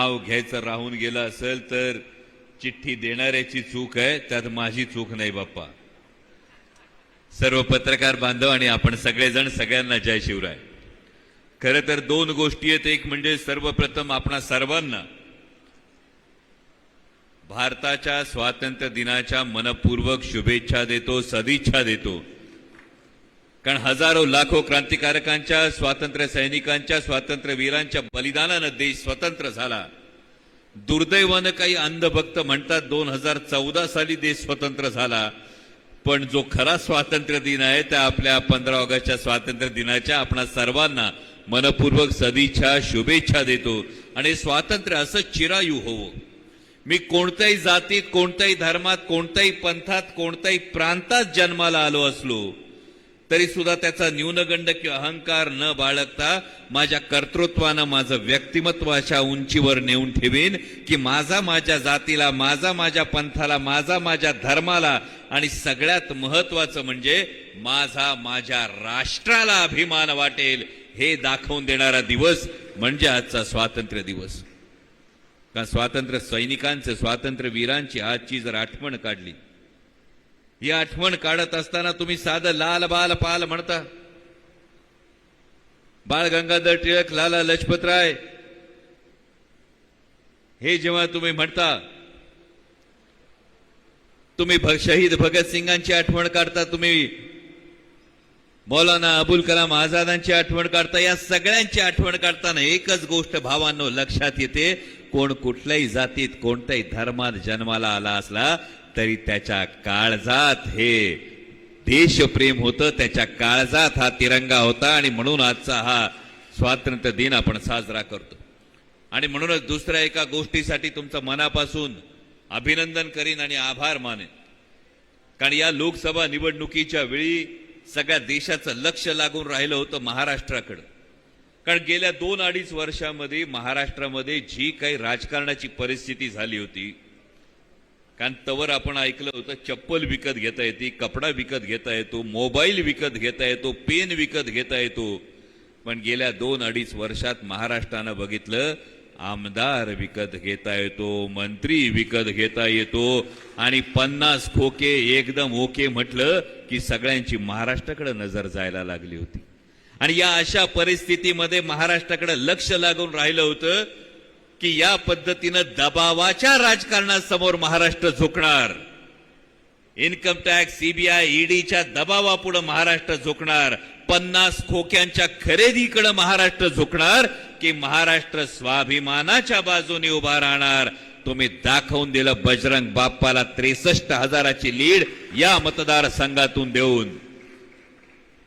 नाव घ्यायचं राहून गेलं असेल तर चिठ्ठी देणाऱ्याची चूक आहे त्यात माझी चूक नाही बाप्पा. सर्व पत्रकार बांधव आणि आपण सगळेजण सगळ्यांना जय शिवराय. खरं तर दोन गोष्टी आहेत. एक म्हणजे सर्वप्रथम आपणा सर्वांना भारताच्या स्वातंत्र्य दिनाच्या मनपूर्वक शुभेच्छा देतो सदिच्छा देतो. कारण हजारो लाखो क्रांतिकारकांच्या स्वातंत्र्य सैनिकांच्या स्वातंत्र्य वीरांच्या बलिदानानं देश स्वतंत्र झाला. दुर्दैवानं काही अंधभक्त म्हणतात दोन हजार चौदा साली देश स्वतंत्र झाला. पण जो खरा स्वातंत्र्य दिन आहे त्या आपल्या पंधरा ऑगस्टच्या स्वातंत्र्य दिनाच्या आपणा सर्वांना मनपूर्वक सदिच्छा शुभेच्छा देतो. आणि स्वातंत्र्य असं चिरायू होवो. मी कोणत्याही जातीत कोणत्याही धर्मात कोणत्याही पंथात कोणत्याही प्रांतात जन्माला आलो असलो तरी सुद्धा त्याचा न्यूनगंड किंवा अहंकार न बाळगता माझ्या कर्तृत्वानं माझं व्यक्तिमत्व अशा उंचीवर नेऊन ठेवीन की माझा माझ्या जातीला माझा माझ्या पंथाला माझा माझ्या धर्माला आणि सगळ्यात महत्वाचं म्हणजे माझा माझ्या राष्ट्राला अभिमान वाटेल. हे दाखवून देणारा दिवस म्हणजे आजचा स्वातंत्र्य दिवस. कारण स्वातंत्र्य सैनिकांचं स्वातंत्र्य वीरांची आजची जर आठवण काढली ही आठवण काढत असताना तुम्ही साधं लाल बाल पाल म्हणता. बाळ गंगाधर टिळक लाला लजपतराय हे जेव्हा तुम्ही म्हणता तुम्ही भ- शहीद भगतसिंगांची आठवण काढता तुम्ही मौलाना अबुल कलाम आझादांची आठवण काढता या सगळ्यांची आठवण काढताना एकच गोष्ट भावांनो लक्षात येते कोण कुठल्याही जातीत कोणत्याही धर्मात जन्माला आला असला तरी त्याच्या काळजात हे देशप्रेम होतं त्याच्या काळजात हा तिरंगा होता आणि म्हणून आजचा हा स्वातंत्र्य दिन आपण साजरा करतो. आणि म्हणूनच दुसऱ्या एका गोष्टीसाठी तुमचं मनापासून अभिनंदन करीन आणि आभार मानेन. कारण या लोकसभा निवडणुकीच्या वेळी सगळ्या देशाचं लक्ष लागून राहिलं होतं महाराष्ट्राकडं. कारण गेल्या दोन अडीच वर्षामध्ये महाराष्ट्रामध्ये जी काही राजकारणाची परिस्थिती झाली होती कारण तवर आपण ऐकलं होतं चप्पल विकत घेता येते कपडा विकत घेता येतो मोबाईल विकत घेता येतो पेन विकत घेता येतो. पण गेल्या दोन अडीच वर्षात महाराष्ट्रानं बघितलं आमदार विकत घेता येतो मंत्री विकत घेता येतो. आणि पन्नास खोके एकदम ओके म्हटलं की सगळ्यांची महाराष्ट्राकडे नजर जायला लागली होती. आणि या अशा परिस्थितीमध्ये महाराष्ट्राकडे लक्ष लागून राहिलं होतं की या पद्धतीनं दबावाच्या राजकारणासमोर महाराष्ट्र झोकणार. इन्कम टॅक्स सीबीआय ईडीच्या दबावापुढे महाराष्ट्र झोकणार. पन्नास खोक्यांच्या खरेदीकडे महाराष्ट्र झुकणार की महाराष्ट्र स्वाभिमानाच्या बाजूने उभा राहणार. तुम्ही दाखवून दिलं बजरंग बाप्पाला त्रेसष्ट हजाराची लीड या मतदारसंघातून देऊन.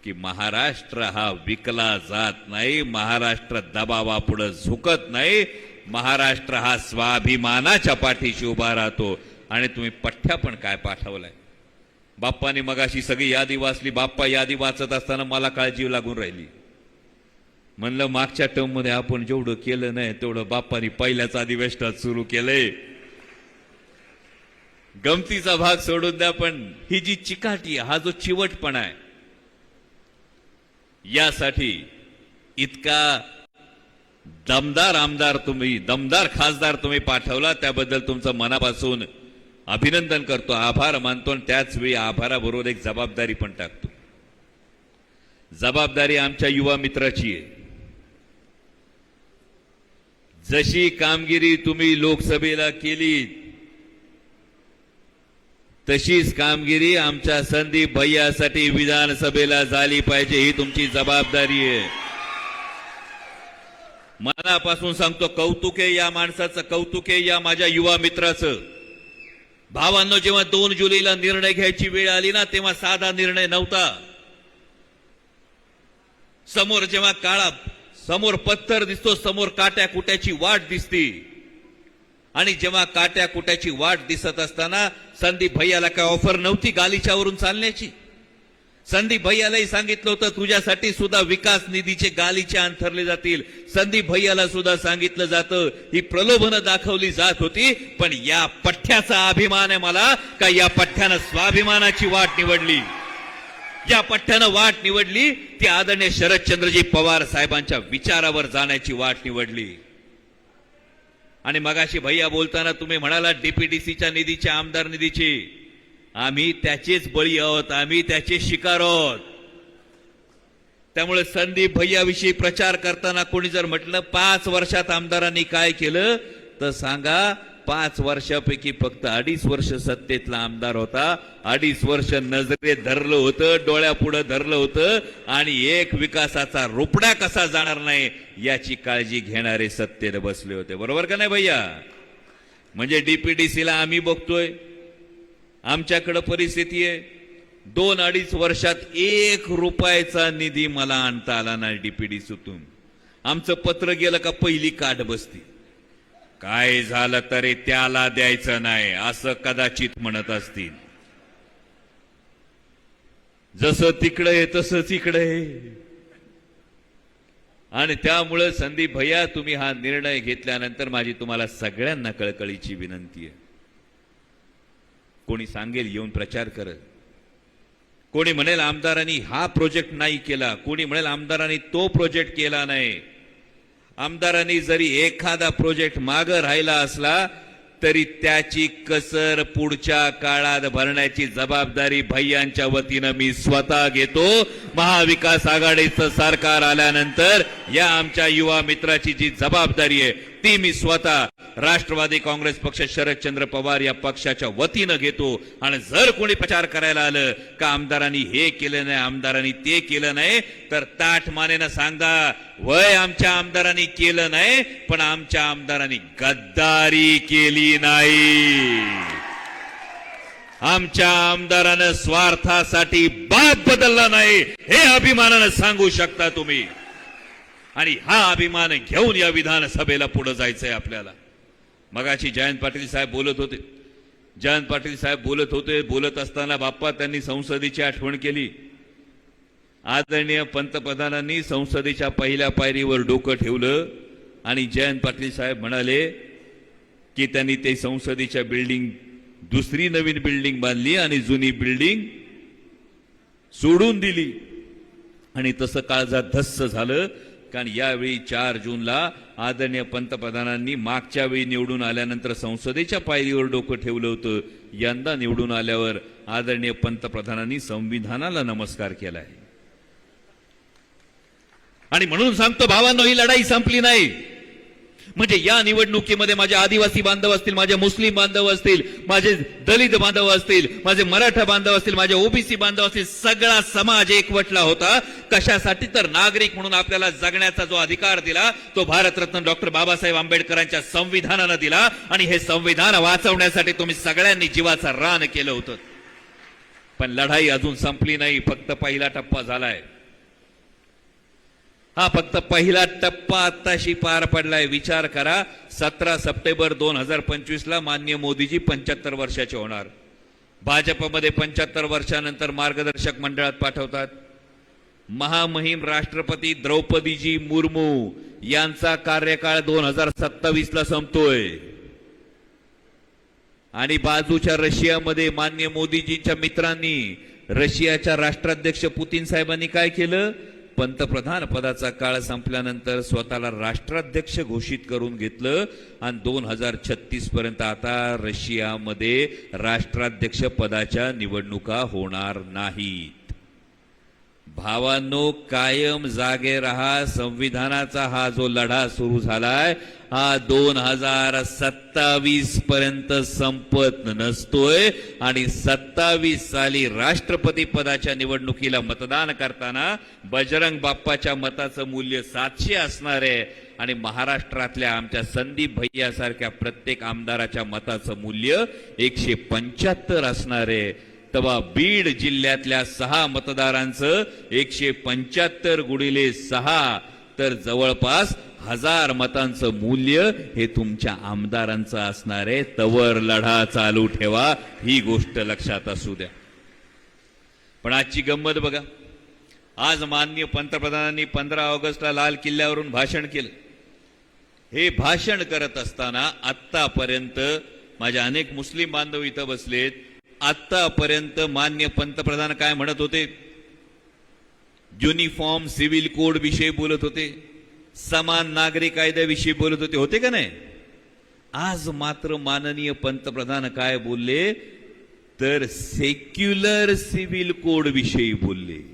की महाराष्ट्र हा विकला जात नाही महाराष्ट्र दबावापुढे झुकत नाही महाराष्ट्र हा स्वाभिमानाच्या पाठीशी उभा राहतो. आणि तुम्ही पठ्ठ्या पण काय पाठवलाय? बाप्पाने मगाशी सगळी यादी वाचली. बाप्पा यादी वाचत असताना मला काळजी लागून राहिली. म्हणलं मागच्या टर्ममध्ये आपण जेवढं केलं नाही तेवढं बाप्पाने पहिल्याच अधिवेशनात सुरू केलंय. गमतीचा भाग सोडून द्या पण ही जी चिकाटी हा जो चिवटपणा आहे यासाठी इतका दमदार आमदार तुम्ही दमदार खासदार तुम्ही पाठवला त्याबद्दल तुमचं मनापासून अभिनंदन करतो आभार मानतो आणि त्याच वेळी आभाराबरोबर एक जबाबदारी पण टाकतो. जबाबदारी आमच्या युवा मित्राची आहे. जशी कामगिरी तुम्ही लोकसभेला केली तशीच कामगिरी आमच्या संदीप भैयासाठी विधानसभेला झाली पाहिजे ही तुमची जबाबदारी आहे. मनापासून सांगतो कौतुक आहे या माणसाचं कौतुक आहे या माझ्या युवा मित्राचं. भावांनो जेव्हा दोन जुलैला निर्णय घ्यायची वेळ आली ना तेव्हा साधा निर्णय नव्हता. समोर जेव्हा काळा समोर पत्थर दिसतो समोर काट्या कुट्याची वाट दिसती. आणि जेव्हा काट्या कुट्याची वाट दिसत असताना संदीप भैयाला काय ऑफर नव्हती गालिच्यावरून चालण्याची? संदीप भैयालाही सांगितलं होतं तुझ्यासाठी सुद्धा विकास निधीचे गालीचे अंथरले जातील. संदीप भैयाला सुद्धा सांगितलं जातं ही प्रलोभनं दाखवली जात होती पण या पठ्ठ्याचा अभिमान आहे मला का या पठ्ठ्यानं स्वाभिमानाची वाट निवडली? या पठ्ठ्यानं वाट निवडली ती आदरणीय शरदचंद्रजी पवार साहेबांच्या विचारावर जाण्याची वाट निवडली. आणि मगाशी भैया बोलताना तुम्ही म्हणाला डीपीडीसीच्या निधीचे आमदार निधीची. आम्ही त्याचेच बळी आहोत आम्ही त्याचे शिकार आहोत. त्यामुळे संदीप भैयाविषयी प्रचार करताना कोणी जर म्हटलं पाच वर्षात आमदारांनी काय केलं तर सांगा पाच वर्षापैकी फक्त अडीच वर्ष सत्तेतला आमदार होता. अडीच वर्ष नजरेत धरलं होतं डोळ्यापुढं धरलं होतं आणि एक विकासाचा रुपडा कसा जाणार नाही याची काळजी घेणारे सत्तेत बसले होते. बरोबर का नाही भैया? म्हणजे डीपीडीसीला आम्ही बघतोय. आमच्याकडं परिस्थिती आहे. दोन अडीच वर्षात एक रुपयाचा निधी मला आणता आला नाही डीपीडीसीतून आमचं पत्र गेलं का पहिली काठ बसती. काय झालं तरी त्याला द्यायचं नाही असं कदाचित म्हणत असतील. जसं तिकडं आहे तसंच इकडं आहे. आणि त्यामुळं संदीप भैया तुम्ही हा निर्णय घेतल्यानंतर माझी तुम्हाला सगळ्यांना कळकळीची विनंती आहे. कोणी सांगेल येऊन प्रचार करत कोणी म्हणेल आमदारांनी हा प्रोजेक्ट नाही केला. कोणी म्हणेल आमदारांनी तो प्रोजेक्ट केला नाही. आमदारांनी जरी एखादा प्रोजेक्ट मागं राहिला असला तरी त्याची कसर पुढच्या काळात भरण्याची जबाबदारी भैयांच्या वतीनं मी स्वतः घेतो. महाविकास आघाडीचं सरकार आल्यानंतर या आमच्या युवा मित्राची जी जबाबदारी आहे ती मी स्वतः राष्ट्रवादी काँग्रेस पक्ष शरदचंद्र पवार या पक्षाच्या वतीनं घेतो. आणि जर कोणी प्रचार करायला आलं का आमदारांनी हे केलं नाही आमदारांनी ते केलं नाही तर ताठ मानेनं सांगा वय आमच्या आमदारांनी केलं नाही पण आमच्या आमदारांनी गद्दारी केली नाही. आमच्या आमदारानं स्वार्थासाठी बाप बदलला नाही हे अभिमानानं सांगू शकता तुम्ही. आणि हा अभिमान घेऊन या विधानसभेला पुढे जायचंय आपल्याला. मगाशी जयंत पाटील साहेब बोलत होते. जयंत पाटील साहेब बोलत होते बोलत असताना बाप्पा त्यांनी संसदेची आठवण केली. आदरणीय पंतप्रधानांनी संसदेच्या पहिल्या पायरीवर डोकं ठेवलं आणि जयंत पाटील साहेब म्हणाले की त्यांनी ते संसदेच्या बिल्डिंग दुसरी नवीन बिल्डिंग बांधली आणि जुनी बिल्डिंग सोडून दिली. आणि तसं काळजात धस्स झालं. कारण यावेळी चार जूनला आदरणीय पंतप्रधानांनी मागच्या वेळी निवडून आल्यानंतर संसदेच्या पायरीवर डोकं ठेवलं होतं. यंदा निवडून आल्यावर आदरणीय पंतप्रधानांनी संविधानाला नमस्कार केला आहे. आणि म्हणून सांगतो भावांनो ही लढाई संपली नाही. म्हणजे या निवडणुकीमध्ये माझे आदिवासी बांधव असतील माझे मुस्लिम बांधव असतील माझे दलित बांधव असतील माझे मराठा बांधव असतील माझे ओबीसी बांधव असतील सगळा समाज एकवटला होता. कशासाठी तर नागरिक म्हणून आपल्याला जगण्याचा जो अधिकार दिला तो भारतरत्न डॉक्टर बाबासाहेब आंबेडकरांच्या संविधानानं दिला. आणि हे संविधान वाचवण्यासाठी तुम्ही सगळ्यांनी जीवाचं रान केलं होतं. पण लढाई अजून संपली नाही फक्त पहिला टप्पा झालाय. हा फक्त पहिला टप्पा आत्ताशी पार पडलाय. विचार करा सतरा सप्टेंबर दोन हजार पंचवीसला मान्य मोदीजी पंच्याहत्तर वर्षाचे होणार. भाजपमध्ये पंच्याहत्तर वर्षानंतर मार्गदर्शक मंडळात पाठवतात. महामहिम राष्ट्रपती द्रौपदीजी मुर्मू यांचा कार्यकाळ दोन हजार सत्तावीसला संपतोय. आणि बाजूच्या रशियामध्ये मान्य मोदीजींच्या मित्रांनी रशियाच्या राष्ट्राध्यक्ष पुतीन साहेबांनी काय केलं? पंतप्रधान पदाचा काळ संपल्यानंतर स्वतःला राष्ट्राध्यक्ष घोषित करून घेतलं आणि दोन हजार छत्तीस पर्यंत आता रशियामध्ये राष्ट्राध्यक्ष पदाच्या निवडणुका होणार नाहीत भावांनो कायम जागे रहा संविधानाचा हा जो लढा सुरू झालाय हा दोन हजार सत्तावीस पर्यंत संपत नसतोय. आणि सत्तावीस साली राष्ट्रपती पदाच्या निवडणुकीला मतदान करताना बजरंग बाप्पाच्या मताचं मूल्य सातशे असणार आहे. आणि महाराष्ट्रातल्या आमच्या संदीप भैयासारख्या प्रत्येक आमदाराच्या मताचं मूल्य एकशे पंच्याहत्तर असणार आहे. तेव्हा बीड जिल्ह्यातल्या सहा मतदारांचं एकशे पंच्याहत्तर गुणिले सहा तर जवळपास हजार मतांचं मूल्य हे तुमच्या आमदारांचं असणार आहे. तवर लढा चालू ठेवा ही गोष्ट लक्षात असू द्या. पण आजची गंमत बघा. आज माननीय पंतप्रधानांनी पंधरा ऑगस्टला लाल किल्ल्यावरून भाषण केलं. हे भाषण करत असताना आत्तापर्यंत माझ्या अनेक मुस्लिम बांधव इथं बसलेत. आत्तापर्यंत मान्य पंतप्रधान काय म्हणत होते? युनिफॉर्म सिव्हिल कोड विषयी बोलत होते. समान नागरी कायद्याविषयी बोलत होते. होते का नाही? आज मात्र माननीय पंतप्रधान काय बोलले? तर सेक्युलर सिव्हिल कोड विषयी बोलले.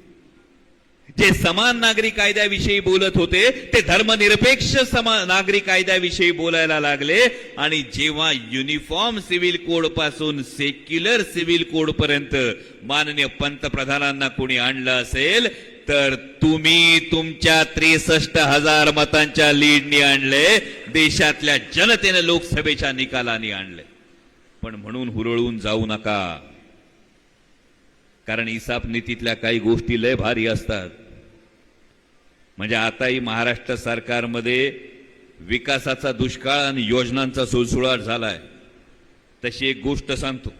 जे समान नागरिक कायद्याविषयी बोलत होते ते धर्मनिरपेक्ष समान नागरिक कायद्याविषयी बोलायला लागले. आणि जेव्हा युनिफॉर्म सिव्हिल कोडपासून सेक्युलर सिव्हिल कोड पर्यंत माननीय पंतप्रधानांना कोणी आणलं असेल तर तुम्ही तुमच्या त्रेसष्ट हजार मतांच्या लीडनी आणले देशातल्या जनतेने लोकसभेच्या निकालाने आणले. पण म्हणून हुरळून जाऊ नका. कारण इसाप नीतीतल्या काही गोष्टी लय भारी असतात. म्हणजे आताही महाराष्ट्र सरकारमध्ये विकासाचा दुष्काळ आणि योजनांचा सुळसुळाट झालाय. तशी एक गोष्ट सांगतो.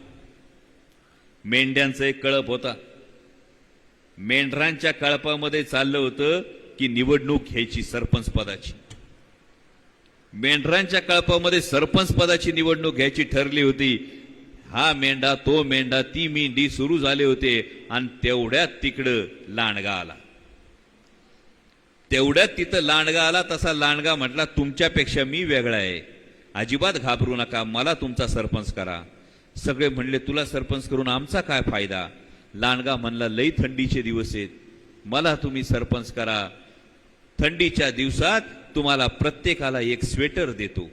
मेंढ्यांचा एक कळप होता. मेंढरांच्या कळपामध्ये चाललं होतं की निवडणूक घ्यायची सरपंच पदाची. मेंढरांच्या कळपामध्ये सरपंच पदाची निवडणूक घ्यायची ठरली होती. हा मेंढा तो मेंढा ती मेंढी सुरू झाले होते आणि तेवढ्यात तिकडं लांडगा आला. तेवढ्यात तिथं लांडगा आला तसा लांडगा म्हटला तुमच्यापेक्षा मी वेगळा आहे. अजिबात घाबरू नका मला तुमचा सरपंच करा. सगळे म्हणले तुला सरपंच करून आमचा काय फायदा? लांडगा म्हणला लई थंडीचे दिवस आहेत. मला तुम्ही सरपंच करा. थंडीच्या दिवसात तुम्हाला प्रत्येकाला एक स्वेटर देतो.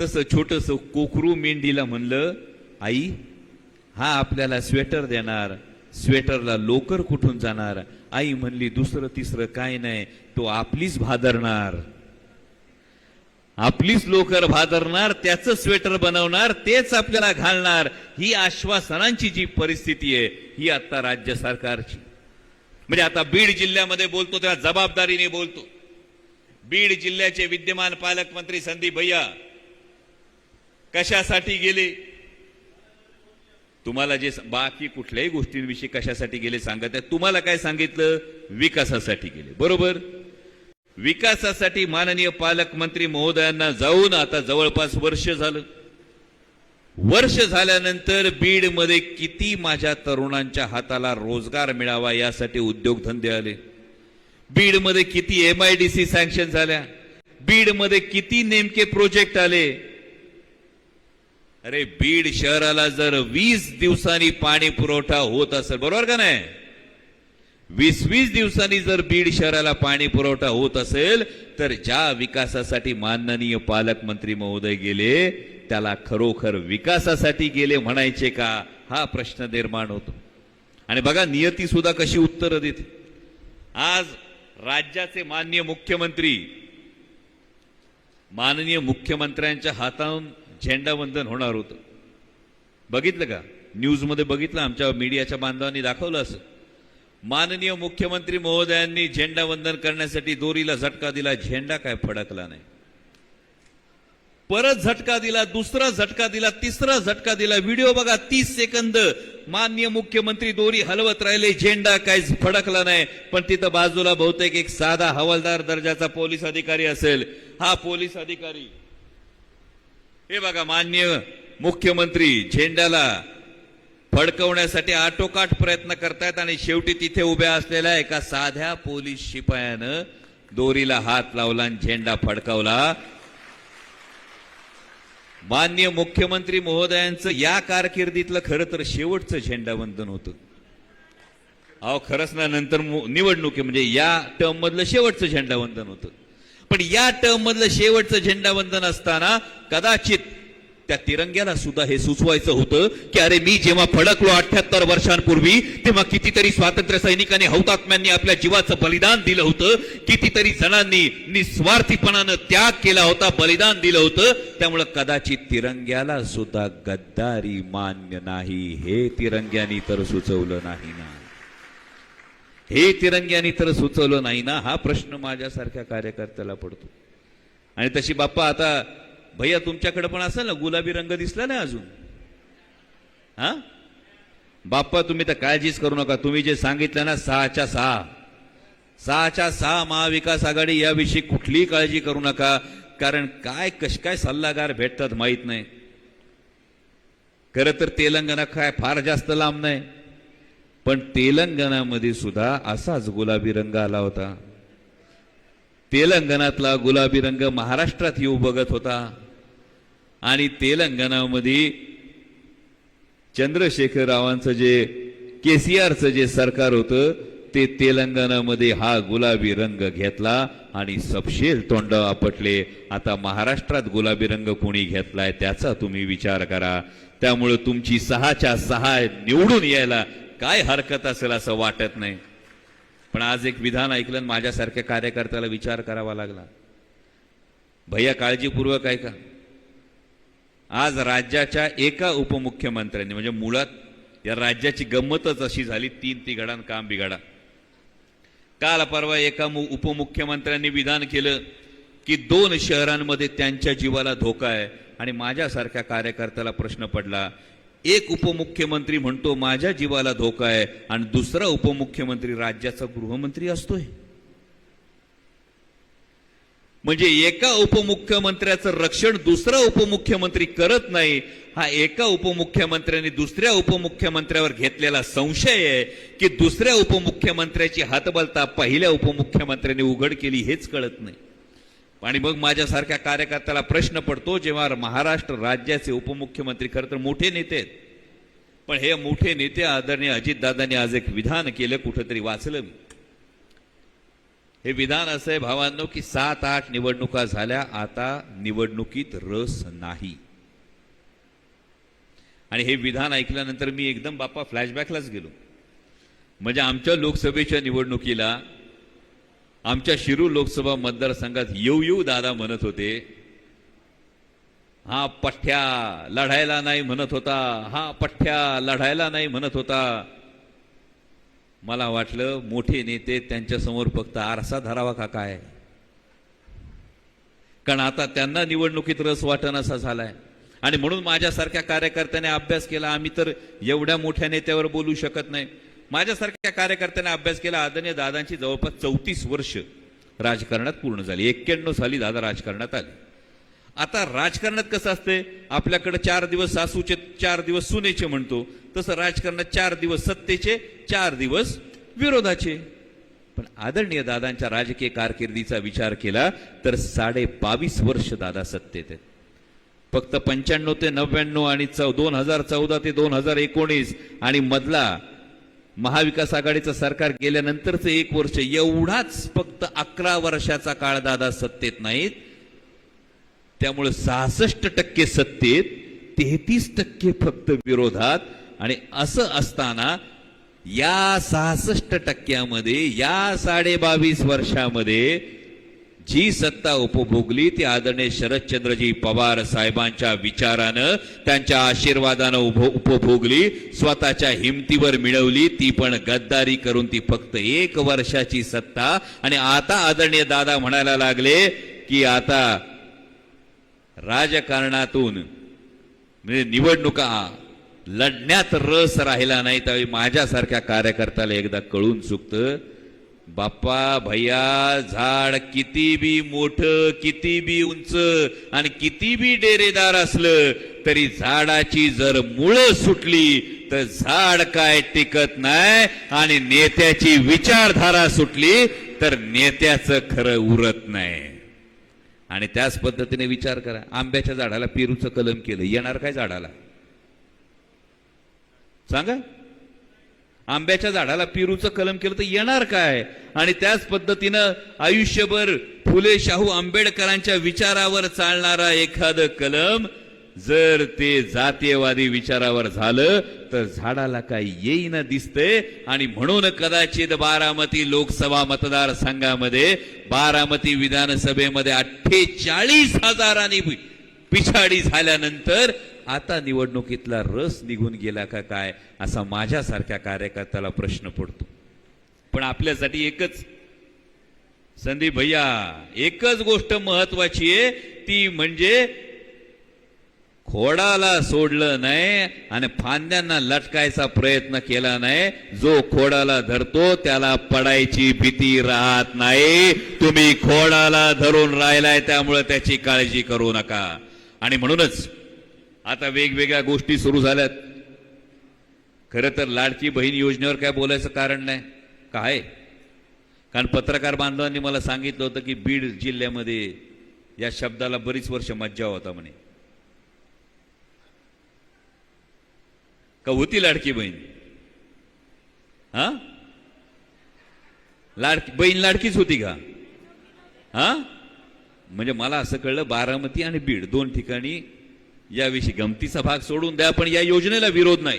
तसं छोटंसं कोकरू मेंढीला म्हणलं आई हा आपल्याला स्वेटर देणार. स्वेटरला लोकर कुठून जाणार? आई म्हणली दुसरं तिसरं काय नाही तो आपलीच भादरणार. आपलीच लोकर भादरणार त्याचं स्वेटर बनवणार तेच आपल्याला घालणार. ही आश्वासनांची जी परिस्थिती आहे ही आता राज्य सरकारची. म्हणजे आता बीड जिल्ह्यामध्ये बोलतो तेव्हा जबाबदारीने बोलतो. बीड जिल्ह्याचे विद्यमान पालकमंत्री संदीप भैया कशासाठी गेले? तुम्हाला जे बाकी कुठल्याही गोष्टींविषयी कशासाठी गेले सांगत आहे तुम्हाला काय सांगितलं? विकासासाठी गेले. बरोबर? विकासासाठी माननीय पालकमंत्री महोदयांना जाऊन आता जवळपास वर्ष झालं. वर्ष झाल्यानंतर बीडमध्ये किती माझ्या तरुणांच्या हाताला रोजगार मिळावा यासाठी उद्योगधंदे आले. बीडमध्ये किती M I D C sanction झाल्या बीडमध्ये किती नेमके प्रोजेक्ट आले. अरे बीड शहराला जर वीस दिवसांनी पाणी पुरवठा होत असेल बरोबर का नाही? वीस वीस दिवसांनी जर बीड शहराला पाणी पुरवठा होत असेल तर ज्या विकासासाठी माननीय पालकमंत्री महोदय गेले त्याला खरोखर विकासासाठी गेले म्हणायचे का? हा प्रश्न निर्माण होतो. आणि बघा नियती सुद्धा कशी उत्तरं देते. आज राज्याचे माननीय मुख्यमंत्री माननीय मुख्यमंत्र्यांच्या हाताहून झेंडावंदन होणार होतं. बघितलं का? न्यूजमध्ये बघितलं आमच्या मीडियाच्या बांधवांनी दाखवलं असं. माननीय मुख्यमंत्री महोदयांनी झेंडावंदन करण्यासाठी दोरीला झटका दिला झेंडा काय फडकला नाही. परत झटका दिला दुसरा झटका दिला तिसरा झटका दिला. व्हिडिओ बघा तीस सेकंद. माननीय मुख्यमंत्री दोरी हलवत राहिले झेंडा काहीच फडकला नाही. पण तिथं बाजूला बहुतेक एक साधा हवालदार दर्जाचा पोलीस अधिकारी असेल. हा पोलीस अधिकारी हे बघा मान्य मुख्यमंत्री झेंड्याला फडकवण्यासाठी आटोकाट प्रयत्न करतायत आणि शेवटी तिथे उभ्या असलेल्या एका साध्या पोलीस शिपायानं दोरीला हात लावला आणि झेंडा फडकावला. मान्य मुख्यमंत्री महोदयांचं या कारकिर्दीतलं खरं तर शेवटचं झेंडावंदन होतं. अहो खरंच ना नंतर निवडणुकी म्हणजे या टर्म मधलं शेवटचं झेंडावंदन होतं. पण या टर्म मधलं शेवटचं झेंडावंदन असताना कदाचित त्या तिरंग्याला सुद्धा हे सुचवायचं होतं की अरे मी जेव्हा फडकलो अठ्याहत्तर वर्षांपूर्वी तेव्हा कितीतरी स्वातंत्र्य सैनिकांनी हौतात्म्यांनी आपल्या जीवाचं बलिदान दिलं होतं. कितीतरी जणांनी निस्वार्थीपणानं त्याग केला होता बलिदान दिलं होतं. त्यामुळं कदाचित तिरंग्याला सुद्धा गद्दारी मान्य नाही. हे तिरंग्यानी तर सुचवलं नाही ना. हे तिरंग्यानी तर सुचवलं नाही ना हा प्रश्न माझ्यासारख्या कार्यकर्त्याला पडतो. आणि तशी बाप्पा आता भैया तुमच्याकडे पण असेल ना गुलाबी रंग दिसला नाही अजून? हा? बाप्पा तुम्ही तर काळजीच करू नका. तुम्ही जे सांगितलं ना सहाच्या सहा. सहाच्या सहा महाविकास आघाडी याविषयी कुठलीही काळजी करू नका. कारण काय कश काय सल्लागार भेटतात माहीत नाही. खरं तर तेलंगणा काय फार जास्त लांब नाही. पण तेलंगणामध्ये सुद्धा असाच गुलाबी रंग आला होता. तेलंगणातला गुलाबी रंग महाराष्ट्रात येऊ बघत होता. आणि तेलंगणामध्ये चंद्रशेखर रावांचं जे केसीआरचं जे सरकार होतं ते तेलंगणामध्ये हा गुलाबी रंग घेतला आणि सपशेल तोंड आपटले. आता महाराष्ट्रात गुलाबी रंग कोणी घेतलाय त्याचा तुम्ही विचार करा. त्यामुळे तुमची सहाच्या सहा निवडून यायला काय हरकत असेल असं वाटत नाही. पण आज एक विधान ऐकलं आणि माझ्यासारख्या कार्यकर्त्याला विचार करावा लागला. भैया काळजीपूर्वक ऐका. आज राज्याच्या एका उपमुख्यमंत्र्यांनी म्हणजे मुळात या राज्याची गंमतच अशी झाली तीन तिघडा आणि काम बिघडा. काल परवा एका उपमुख्यमंत्र्यांनी विधान केलं की दोन शहरांमध्ये त्यांच्या जीवाला धोका आहे आणि माझ्यासारख्या कार्यकर्त्याला प्रश्न पडला एक उपमुख्यमंत्री म्हणतो माझ्या जीवाला धोका आहे. आणि दुसरा उपमुख्यमंत्री राज्याचा गृहमंत्री असतोय. म्हणजे एका उपमुख्यमंत्र्याचं रक्षण दुसरा उपमुख्यमंत्री करत नाही हा एका उपमुख्यमंत्र्यांनी दुसऱ्या उपमुख्यमंत्र्यावर घेतलेला संशय आहे की दुसऱ्या उपमुख्यमंत्र्याची हातबलता पहिल्या उपमुख्यमंत्र्यांनी उघड केली हेच कळत नाही. आणि मग माझ्यासारख्या कार्यकर्त्याला प्रश्न पडतो जेव्हा महाराष्ट्र राज्याचे उपमुख्यमंत्री खरं तर मोठे नेते आहेत. पण हे मोठे नेते आदरणीय अजितदादांनी आज एक विधान केलं कुठंतरी वाचलं मी. हे विधान असं आहे भावांनो की सात आठ निवडणुका झाल्या आता निवडणुकीत रस नाही. आणि हे विधान ऐकल्यानंतर मी एकदम बाप्पा फ्लॅशबॅकलाच गेलो. म्हणजे आमच्या लोकसभेच्या निवडणुकीला आमच्या शिरू लोकसभा मतदारसंघात येऊ येऊ दादा म्हणत होते. हा पठ्ठ्या लढायला नाही म्हणत होता. हा पठ्ठ्या लढायला नाही म्हणत होता. मला वाटलं मोठे नेते त्यांच्यासमोर फक्त आरसा धरावा का काय? कारण आता त्यांना निवडणुकीत रस वाटण असा झालाय. आणि म्हणून माझ्यासारख्या कार्यकर्त्याने अभ्यास केला. आम्ही तर एवढ्या मोठ्या नेत्यावर बोलू शकत नाही. माझ्यासारख्या कार्यकर्त्याने अभ्यास केला आदरणीय दादांची जवळपास चौतीस वर्ष राजकारणात पूर्ण झाली. एक्क्याण्णव साली दादा राजकारणात आले. आता राजकारणात कसं असते? आपल्याकडे चार दिवस सासूचे चार दिवस सुनेचे म्हणतो. तसं राजकारणात चार दिवस सत्तेचे चार दिवस विरोधाचे. पण आदरणीय दादांच्या राजकीय कारकिर्दीचा विचार केला तर साडे बावीस वर्ष दादा सत्तेत आहेत. फक्त पंच्याण्णव ते नव्याण्णव आणि चौ दोन हजार चौदा ते दोन हजार एकोणीस आणि मधला महाविकास आघाडीचं सरकार गेल्यानंतरचं एक वर्ष एवढाच फक्त अकरा वर्षाचा काळ दादा सत्तेत नाहीत. त्यामुळे सहासष्ट टक्के सत्तेत तेहतीस टक्के फक्त विरोधात. आणि असं असताना या सहासष्ट टक्क्यामध्ये या साडे बावीस वर्षामध्ये जी सत्ता उपभोगली ती आदरणीय शरदचंद्रजी पवार साहेबांच्या विचारानं त्यांच्या आशीर्वादानं उपभोगली स्वतःच्या हिमतीवर मिळवली ती पण गद्दारी करून ती फक्त एक वर्षाची सत्ता. आणि आता आदरणीय दादा म्हणायला लागले की आता राजकारणातून म्हणजे निवडणुका लढण्यात रस राहिला नाही त्यावेळी माझ्यासारख्या कार्यकर्त्याला एकदा कळून चुकतं. बाप्पा भैया झाड किती बी मोठं किती बी उंच आणि किती बी डेरेदार असलं तरी झाडाची जर मुळं सुटली तर झाड काय टिकत नाही आणि नेत्याची विचारधारा सुटली तर नेत्याचं खरं उरत नाही. आणि त्याच पद्धतीने विचार करा. आंब्याच्या झाडाला पेरूचं कलम केलं. येणार काय झाडाला? सांगा. आंब्याच्या झाडाला पेरूचं कलम केलं तर येणार काय? आणि त्याच पद्धतीनं आयुष्यभर फुले शाहू आंबेडकरांच्या विचारावर चालणारा एखादं कलम जर ते जातीयवादी विचारावर झालं तर झाडाला काही येईना दिसते आणि म्हणून कदाचित बारामती लोकसभा मतदारसंघामध्ये बारामती विधानसभेमध्ये अठ्ठेचाळीस हजारांनी पिछाडी झाल्यानंतर आता निवडणुकीतला रस निघून गेला का काय असा माझ्यासारख्या कार्यकर्त्याला प्रश्न पडतो. पण आपल्यासाठी एकच. संदीप भैया एकच गोष्ट महत्वाची आहे ती म्हणजे खोडाला सोडलं नाही आणि फांद्यांना लटकायचा प्रयत्न केला नाही. जो खोडाला धरतो त्याला पडायची भीती राहत नाही. तुम्ही खोडाला धरून राहिलाय त्यामुळे त्याची काळजी करू नका. आणि म्हणूनच आता वेगवेगळ्या गोष्टी सुरू झाल्यात. खरं तर लाडकी बहीण योजनेवर काय बोलायचं कारण नाही? काय? कारण पत्रकार बांधवांनी मला सांगितलं होतं की बीड जिल्ह्यामध्ये या शब्दाला बरीच वर्ष मज्जा होता म्हणे. का होती लाडकी बहीण? हा? लाडकी बहीण लाडकीच होती का? हा? म्हणजे मला असं कळलं बारामती आणि बीड दोन ठिकाणी याविषयी गमतीचा भाग सोडून द्या पण या योजनेला विरोध नाही.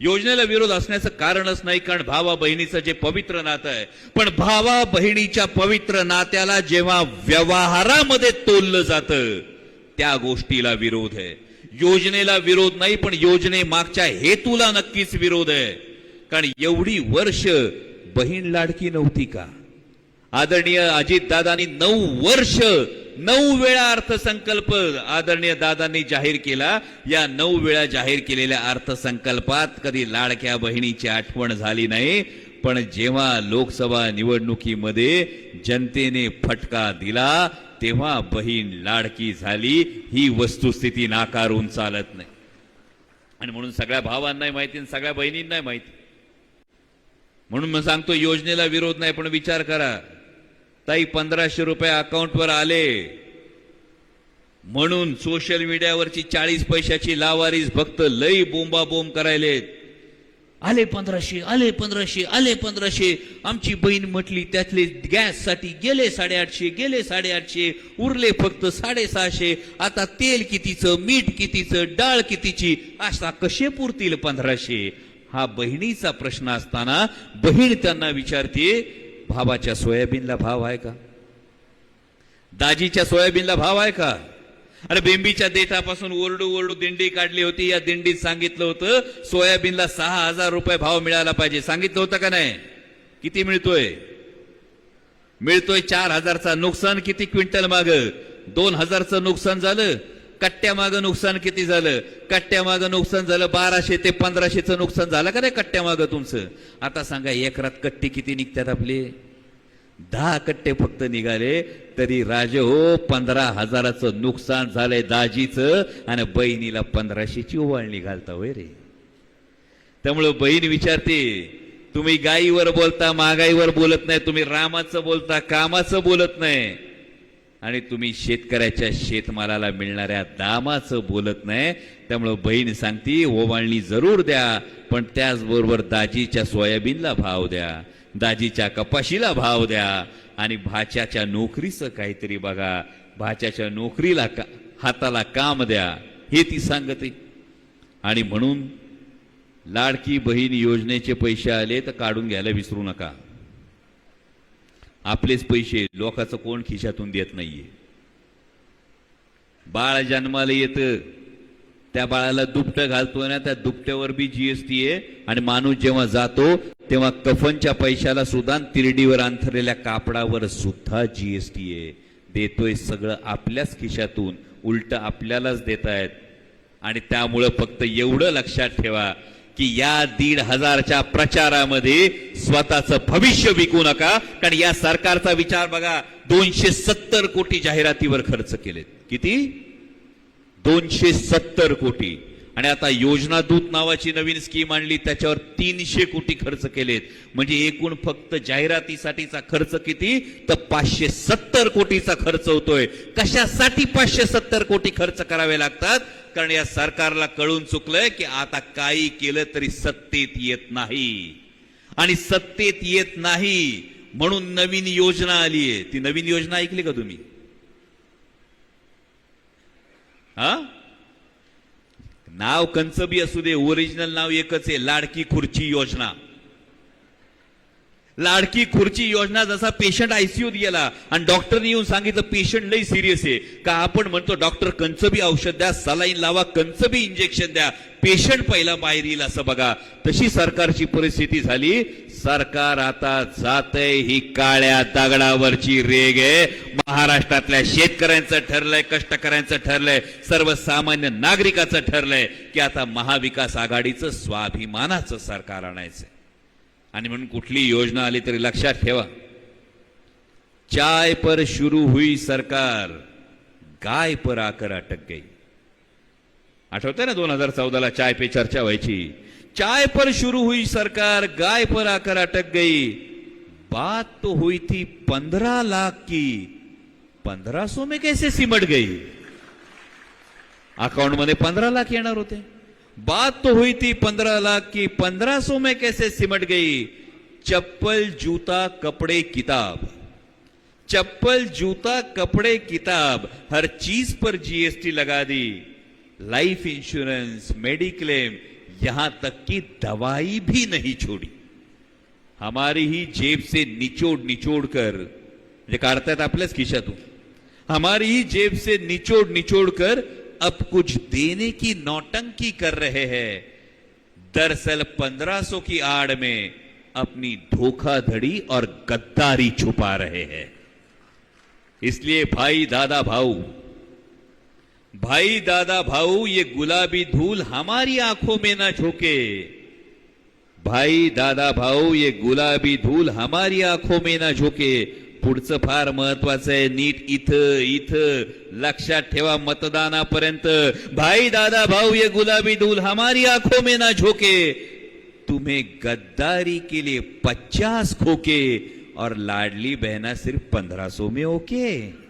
योजनेला विरोध असण्याचं कारणच नाही कारण भावा बहिणीचं जे पवित्र नातं आहे. पण भावा बहिणीच्या पवित्र नात्याला जेव्हा व्यवहारामध्ये तोललं जातं त्या गोष्टीला विरोध आहे. योजनेला विरोध नाही पण योजने मागच्या हेतूला नक्कीच विरोध आहे. कारण एवढी वर्ष बहीण लाडकी नव्हती का? आदरणीय अजित दादांनी नऊ वर्ष नऊ वेळा अर्थसंकल्प आदरणीय दादांनी जाहीर केला. या नऊ वेळा जाहीर केलेल्या अर्थसंकल्पात कधी लाडक्या बहिणीची आठवण झाली नाही पण जेव्हा लोकसभा निवडणुकीमध्ये जनतेने फटका दिला तेव्हा बहीण लाडकी झाली. ही वस्तुस्थिती नाकारून चालत नाही. आणि म्हणून सगळ्या भावांनाही माहिती आणि सगळ्या बहिणींनाही माहिती. म्हणून मग सांगतो योजनेला विरोध नाही पण विचार करा. ताई पंधराशे रुपये अकाउंटवर आले. म्हणून सोशल मीडियावरची चाळीस पैशाची लावारीस भक्त लई बोंबा बोंब करायलेत. आले पंधराशे आले पंधराशे आले पंधराशे. आमची बहीण म्हटली त्यातले गॅससाठी गेले साडेआठशे गेले साडेआठशे. उरले फक्त साडेसहाशे. आता तेल कितीचं मीठ कितीचं डाळ कितीची? असा कसे पुरतील पंधराशे? हा बहिणीचा प्रश्न असताना बहीण त्यांना विचारते भावाच्या सोयाबीनला भाव आहे का? दाजीच्या सोयाबीनला भाव आहे का? अरे बेंबीच्या देठापासून ओरडू ओरडू दिंडी काढली होती. या दिंडीत सांगितलं होतं सोयाबीनला सहा हजार रुपये भाव मिळाला पाहिजे. सांगितलं होतं का नाही? किती मिळतोय? मिळतोय चार हजारचा नुकसान किती क्विंटल माग? दोन हजारचं नुकसान झालं कट्ट्यामागं नुकसान किती झालं? कट्ट्यामागं नुकसान झालं बाराशे ते पंधराशेचं नुकसान झालं का नाही कट्ट्यामागं तुमचं? आता सांगा एकरात कट्टे किती निघतात आपले? दहा कट्टे फक्त निघाले तरी राजे हो पंधरा हजाराचं नुकसान झालंय दाजीचं आणि बहिणीला पंधराशेची ओवाळणी घालता वय रे. त्यामुळं बहीण विचारते तुम्ही गायीवर बोलता महागाईवर बोलत नाही तुम्ही रामाचं बोलता कामाचं बोलत नाही. आणि तुम्ही शेतकऱ्याच्या शेतमालाला मिळणाऱ्या दामाचं बोलत नाही त्यामुळं बहीण सांगती ओवाळणी जरूर द्या पण त्याचबरोबर दाजीच्या सोयाबीनला भाव द्या दाजीच्या कपाशीला भाव द्या. आणि भाच्याच्या नोकरीचं काहीतरी बघा भाच्याच्या नोकरीला का हाताला काम द्या हे ती सांगते. आणि म्हणून लाडकी बहीण योजनेचे पैसे आले तर काढून घ्यायला विसरू नका. आपलेच पैसे लोकांचं कोण खिशातून देत नाहीये. बाळ जन्माला येतं त्या बाळाला दुपटं घालतोय ना त्या दुपट्यावर बी जीएसटी आहे. आणि माणूस जेव्हा जातो तेव्हा कफनच्या पैशाला सुद्धा तिरडीवर अंथरलेल्या कापडावर सुद्धा जीएसटी आहे. देतोय सगळं आपल्याच खिशातून उलट आपल्यालाच देतायत. आणि त्यामुळं फक्त एवढं लक्षात ठेवा की या दीड हजारच्या प्रचारामध्ये स्वतःचं भविष्य विकू नका कारण या सरकारचा विचार बघा दोनशे सत्तर कोटी जाहिरातीवर खर्च केलेत. किती? दोनशे सत्तर कोटी. आणि आता योजना दूत नावाची नवीन स्कीम आणली त्याच्यावर तीनशे कोटी खर्च केलेत. म्हणजे एकूण फक्त जाहिरातीसाठीचा खर्च किती? तर पाचशे सत्तर कोटीचा खर्च होतोय. कशासाठी पाचशे सत्तर कोटी खर्च करावे लागतात? कारण या सरकारला कळून चुकलंय की आता काही केलं तरी सत्तेत येत नाही. आणि सत्तेत येत नाही म्हणून नवीन योजना आली आहे. ती नवीन योजना ऐकली का तुम्ही? हा? नाव कंचबी असू दे ओरिजिनल नाव एकच आहे लाडकी खुर्ची योजना. लाडकी खुर्ची योजना जसा पेशंट आयसीयूत गेला आणि डॉक्टरने येऊन सांगितलं पेशंट लई सिरियस आहे. का आपण म्हणतो डॉक्टर कंचबी औषध द्या सलाईन लावा कंचबी इंजेक्शन द्या. पेशंट पहिला बाहेर येईल असं बघा. तशी सरकारची परिस्थिती झाली. सरकार आता जातय ही काळ्या दगडावरची रेग आहे. महाराष्ट्रातल्या शेतकऱ्यांचं ठरलंय कष्टकऱ्यांचं ठरलंय सर्वसामान्य नागरिकाचं ठरलंय की आता महाविकास आघाडीचं स्वाभिमानाचं सरकार आणायचं आणि म्हणून कुठली योजना आली तरी लक्षात ठेवा. चाय पर शुरू हुई सरकार गाय पर आकर अटक गई. आठवतंय ना दोन हजार चौदाला चाय पे चर्चा व्हायची? चाय पर शुरू हुई सरकार गाय पर आकर अटक गई. बात तो हुई थी पंद्रह लाख की. पंधरा सो में कैसे सिमट गई? अकाउंटमध्ये पंधरा लाख येणार होते. बात तो हुई थी पंद्रह लाख की, पंद्रह सौ में कैसे सिमट गई? चप्पल, जूता, कपड़े, किताब। चप्पल, जूता, कपड़े, किताब, हर चीज़ पर जीएसटी लगा दी। लाइफ इंश्योरेंस मेडिक्लेम यहाँ तक कि दवाई भी नहीं छोड़ी। हमारी ही जेब से निचोड़ निचोड़ कर म्हणजे काढतायत आपल्याच खिशातून हमारी ही जेब से निचोड़ निचोड़ कर अब कुछ देने की नौटंकी कर रहे हैं। दरअसल 1500 की आड़ में अपनी धोखाधड़ी और गद्दारी छुपा रहे हैं। इसलिए भाई दादा भाऊ, भाई दादा भाऊ, ये गुलाबी धूल हमारी आँखों में ना झोंके। भाई दादा भाऊ, ये गुलाबी धूल हमारी आँखों में ना झोके। पुढचं फार महत्वाचं आहे. नीट इथं इथं. लक्षात ठेवा मतदानापर्यंत. भाई दादा भाऊ ये गुलाबी धूल हमारी आंखों में ना झोके. तुम्हें गद्दारी के लिए पचास खोके. और लाडली बहना सिर्फ पंद्रह सौ में ओके.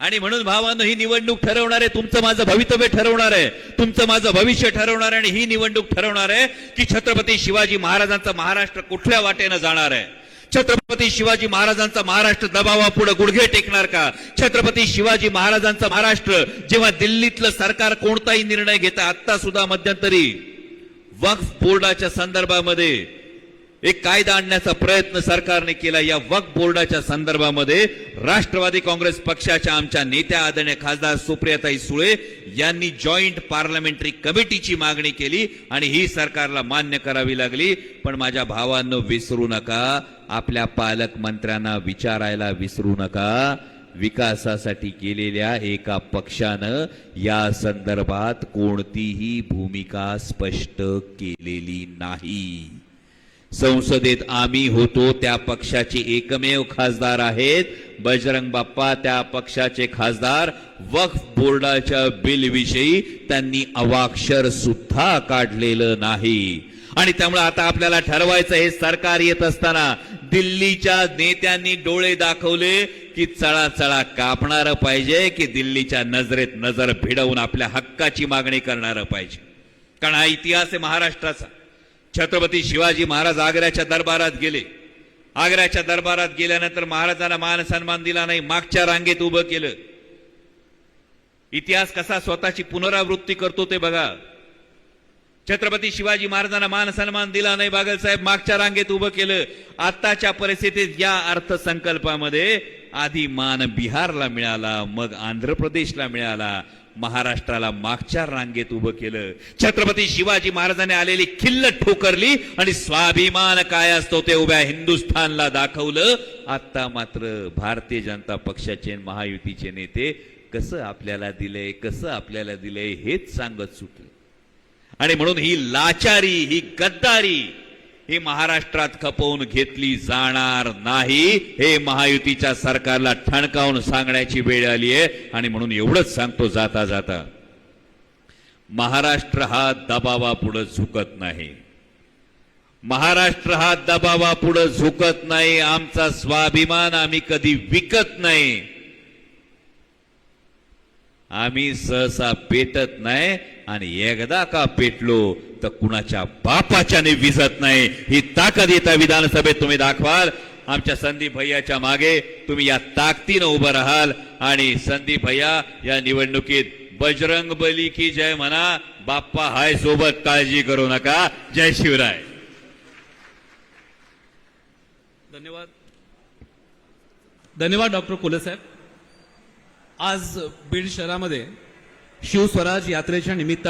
आणि म्हणून भावानं ही निवडणूक ठरवणार आहे. तुमचं माझं भवितव्य ठरवणार आहे. तुमचं माझं भविष्य ठरवणार आहे आणि ही निवडणूक ठरवणार आहे की छत्रपती शिवाजी महाराजांचा महाराष्ट्र कुठल्या वाटेनं जाणार आहे? छत्रपती शिवाजी महाराजांचा महाराष्ट्र दबावापुढे गुडघे टेकणार का? छत्रपती शिवाजी महाराजांचा महाराष्ट्र जेव्हा दिल्लीतलं सरकार कोणताही निर्णय घेता आता सुद्धा मध्यंतरी वक्फ बोर्डाच्या संदर्भामध्ये एक कायदा आणण्याचा प्रयत्न सरकारने केला या वक्फ बोर्डाच्या संदर्भामध्ये राष्ट्रवादी काँग्रेस पक्षाच्या आमच्या नेत्या आदरणीय खासदार सुप्रियाताई सुळे यांनी जॉईंट पार्लमेंटरी कमिटीची मागणी केली आणि ही सरकारला मान्य करावी लागली. पण माझ्या भावांनो विसरू नका. आपल्या पालकमंत्र्यांना विचारायला विसरू नका. विकासासाठी केलेल्या एका पक्षानं या संदर्भात कोणतीही भूमिका स्पष्ट केलेली नाही. संसदेत आम्ही होतो त्या पक्षाचे एकमेव खासदार आहेत. बजरंग बाप्पा त्या पक्षाचे खासदार. वक्फ बोर्डाच्या बिल विषयी त्यांनी अवाक्षर सुद्धा काढलेलं नाही. आणि त्यामुळे आता आपल्याला ठरवायचं हे सरकार येत असताना दिल्लीच्या नेत्यांनी डोळे दाखवले की चळा चळा कापणारं पाहिजे की दिल्लीच्या नजरेत नजर भिडवून आपल्या हक्काची मागणी करणारं पाहिजे. कारण हा इतिहास आहे महाराष्ट्राचा. छत्रपती शिवाजी महाराज आग्र्याच्या दरबारात गेले. आग्र्याच्या दरबारात गेल्यानंतर महाराजांना मान सन्मान दिला नाही मागच्या रांगेत उभं केलं. इतिहास कसा स्वतःची पुनरावृत्ती करतो ते बघा. छत्रपती शिवाजी महाराजांना मान सन्मान दिला नाही बागल साहेब मागच्या रांगेत उभं केलं. आताच्या परिस्थितीत या अर्थसंकल्पामध्ये आधी मान बिहारला मिळाला मग आंध्र प्रदेशला मिळाला महाराष्ट्राला मागच्या रांगेत उभं केलं. छत्रपती शिवाजी महाराजांनी आलेली खिल्लत ठोकरली आणि स्वाभिमान काय असतो ते उभ्या हिंदुस्थानला दाखवलं. आता मात्र भारतीय जनता पक्षाचे महायुतीचे नेते कसं आपल्याला दिलंय कसं आपल्याला दिलंय हेच सांगत सुटले. आणि म्हणून ही लाचारी ही गद्दारी ही महाराष्ट्रात खपवून घेतली जाणार नाही. हे महायुतीच्या सरकारला ठणकावून सांगण्याची वेळ आली आहे. आणि म्हणून एवढंच सांगतो जाता जाता. महाराष्ट्र हा दबावापुढे झुकत नाही. महाराष्ट्र हा दबावापुढे झुकत नाही. आमचा स्वाभिमान आम्ही कधी विकत नाही. आम्ही सहसा पेटत नाही. आणि एकदा का पेटलो तर कुणाच्या बापाच्याने विजत नाही. ही ताकद येत्या विधानसभेत तुम्ही दाखवाल. आमच्या संदीप भैयाच्या मागे तुम्ही या ताकदीनं उभं राहाल. आणि संदीप भैया या निवडणुकीत बजरंग बली की जय म्हणा बाप्पा हाय सोबत काळजी करू नका. जय शिवराय. धन्यवाद. धन्यवाद डॉक्टर कोलेसाहेब आज बीड शहरामध्ये शिवस्वराज यात्रेच्या निमित्तानं